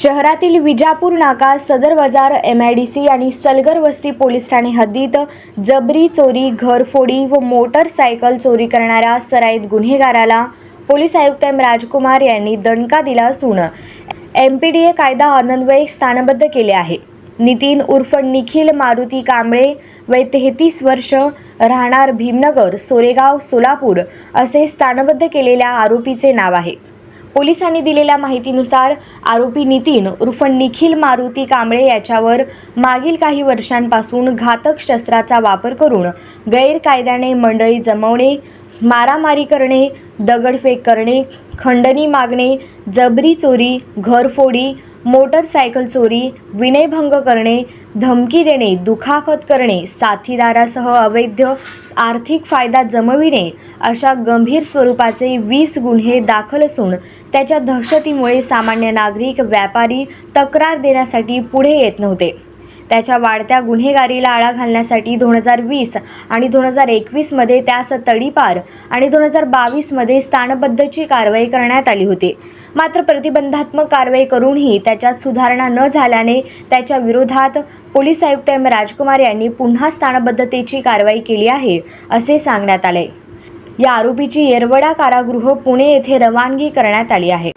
शहरातील विजापूर नाका सदर बाजार एम आय डी सी आणि सलगर वस्ती पोलीस ठाणे हद्दीत जबरी चोरी घरफोडी व मोटरसायकल चोरी करणाऱ्या सराईत गुन्हेगाराला पोलीस आयुक्त एम राजकुमार यांनी दणका दिला असून एम पी डी ए कायदा अन्वये स्थानबद्ध केले आहे. नितीन उर्फ निखिल मारुती कांबळे वय तेहतीस वर्ष राहणार भीमनगर सोरेगाव सोलापूर असे स्थानबद्ध केलेल्या आरोपीचे नाव आहे. पोलिसांनी दिलेल्या माहितीनुसार आरोपी नितीन उर्फ निखिल मारुती कांबळे याच्यावर मागील काही वर्षांपासून घातक शस्त्राचा वापर करून गैरकायद्याने मंडळी जमवणे मारामारी करणे दगडफेक करणे खंडणी मागणे जबरी चोरी घरफोडी मोटरसायकल चोरी विनयभंग करणे धमकी देणे दुखापत करणे साथीदारासह अवैध आर्थिक फायदा जमविणे अशा गंभीर स्वरूपाचे वीस गुन्हे दाखल असून त्याच्या दहशतीमुळे सामान्य नागरिक व्यापारी तक्रार देण्यासाठी पुढे येत नव्हते. त्याच्या वाढत्या गुन्हेगारीला आळा घालण्यासाठी दोन हजार वीस आणि दोन हजार एकवीसमध्ये त्यास तडीपार आणि दोन हजार बावीसमध्ये स्थानबद्धची कारवाई करण्यात आली होती. मात्र प्रतिबंधात्मक कारवाई करूनही त्याच्यात सुधारणा न झाल्याने त्याच्या विरोधात पोलीस आयुक्त एम. राजकुमार यांनी पुन्हा स्थानबद्धतेची कारवाई केली आहे असे सांगण्यात आले. या आरोपीची येरवडा कारागृह पुणे येथे रवानगी करण्यात आली आहे.